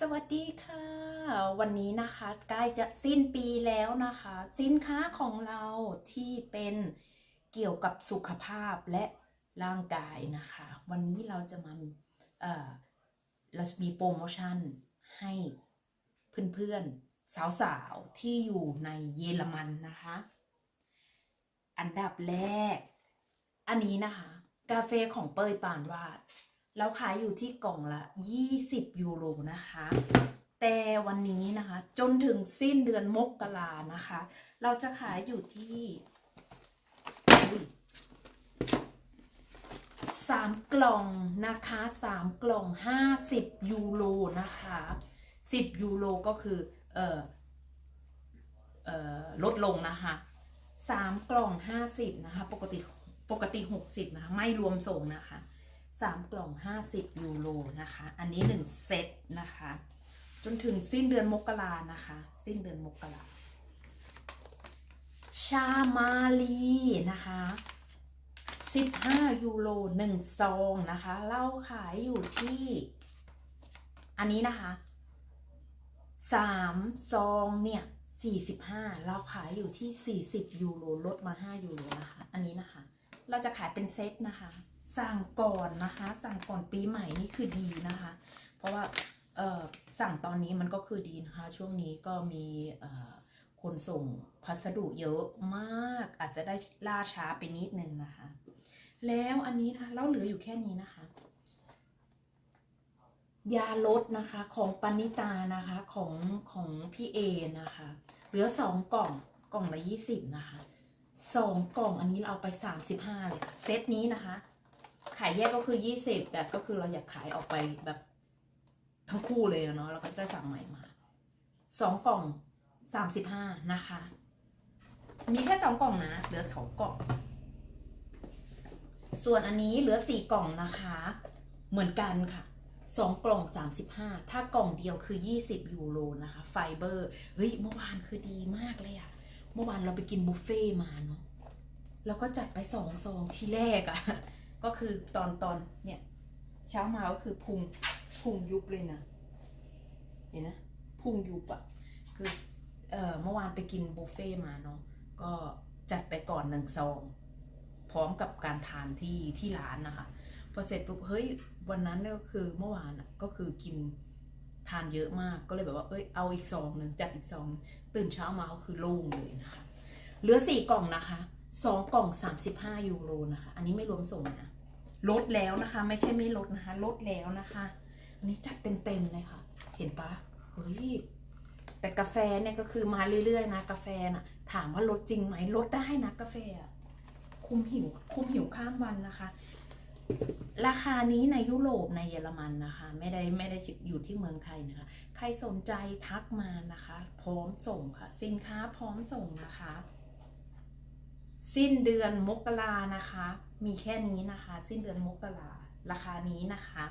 สวัสดีค่ะ วันนี้นะคะใกล้จะสิ้นปีแล้วนะคะ สินค้าของเราที่เป็นเกี่ยวกับสุขภาพและร่างกายนะคะ วันนี้เราจะมาเออเราจะมีโปรโมชั่นให้เพื่อนๆ สาวๆ ที่อยู่ในเยอรมันนะคะ อันดับแรก อันนี้นะคะ กาแฟของเปยปานวาด เราขายอยู่ที่กล่องละ 20 ยูโรนะคะ แต่วันนี้นะคะ จนถึงสิ้นเดือนมกรานะคะ เราจะขายอยู่ที่สามกล่องนะคะสามกล่อง50ยูโรนะคะ10ยูโรก็คือเอ่อเอ่อลดลงนะคะสามกล่อง50นะคะ ปกติปกติ60นะคะ ไม่รวมส่งนะคะ สามกล่อง 50 ยูโรนะคะ อันนี้ 1 เซตนะคะ จนถึงสิ้นเดือนมกรานะคะ สิ้นเดือนมกราชามาลีนะคะ15ยูโร1ซองนะคะเราขายอยู่ที่ อันนี้นะคะ3ซองเนี่ย45เราขายอยู่ที่ 40ยูโรลดมา 5ยูโรนะคะ อันนี้นะคะ เราจะขายเป็นเซตนะคะ สั่งก่อนนะคะ สั่งก่อนปีใหม่นี่คือดีนะคะ เพราะว่าสั่งตอนนี้มันก็คือดีนะคะ ช่วงนี้ก็มีคนส่งพัสดุเยอะมาก อาจจะได้ล่าช้าไปนิดนึงนะคะ แล้วอันนี้นะคะเราเหลืออยู่แค่นี้นะคะ ยาลดนะคะของปณิตานะคะของของพี่เอนะคะ เหลือสองกล่องกล่องละยี่สิบนะคะ สองกล่องอันนี้เราเอาไปสามสิบห้าเลยค่ะเซตนี้นะคะ ขายแยกก็คือยี่สิบแต่ก็คือเราอยากขายออกไปแบบทั้งคู่เลยเนาะเราก็จะสั่งใหม่มาสองกล่องสามสิบห้านะคะ มีแค่สองกล่องนะ เหลือสองกล่อง ส่วนอันนี้เหลือสี่กล่องนะคะ เหมือนกันค่ะสองกล่องสามสิบห้าถ้ากล่องเดียวคือยี่สิบยูโรนะคะ ไฟเบอร์ เฮ้ย เมื่อวานคือดีมากเลยอะ เมื่อวานเราไปกินบุฟเฟ่มาเนาะแล้วก็จัดไปสองซองที่แรกอะก็คือตอนตอนเนี่ย เช้ามาก็คือพุงพุงยุบเลยนะเห็นนะพุงยุบอะคือเอ่อเมื่อวานไปกินบุฟเฟ่มาเนาะก็จัดไปก่อนหนึ่งซอง พร้อมกับการทานที่ที่ร้านนะคะพอเสร็จปุ๊บเฮ้ยวันนั้นก็คือเมื่อวานอะก็คือกิน ทานเยอะมากก็เลยแบบว่าเอ้ยเอาอีกซองหนึ่งจัดอีกซองตื่นเช้ามาก็คือโล่งเลยนะคะ เหลือสี่กล่องนะคะสองกล่องสามสิบห้ายูโรนะคะ อันนี้ไม่รวมส่งนะลดแล้วนะคะ ไม่ใช่ไม่ลดนะคะ ลดแล้วนะคะ อันนี้จัดเต็มๆเลยค่ะ เห็นปะเฮ้ยแต่กาแฟเนี่ยก็คือมาเรื่อยๆนะ กาแฟน่ะ ถามว่าลดจริงไหมลดได้นะกาแฟคุมหิวคุมหิวข้ามวันนะคะ ราคานี้ในยุโรปในเยอรมันนะคะ ไม่ได้ไม่ได้อยู่ที่เมืองไทยนะคะ ใครสนใจทักมานะคะ พร้อมส่งค่ะ สินค้าพร้อมส่งนะคะ สิ้นเดือนมกรานะคะ มีแค่นี้นะคะ สิ้นเดือนมกราราคานี้นะคะ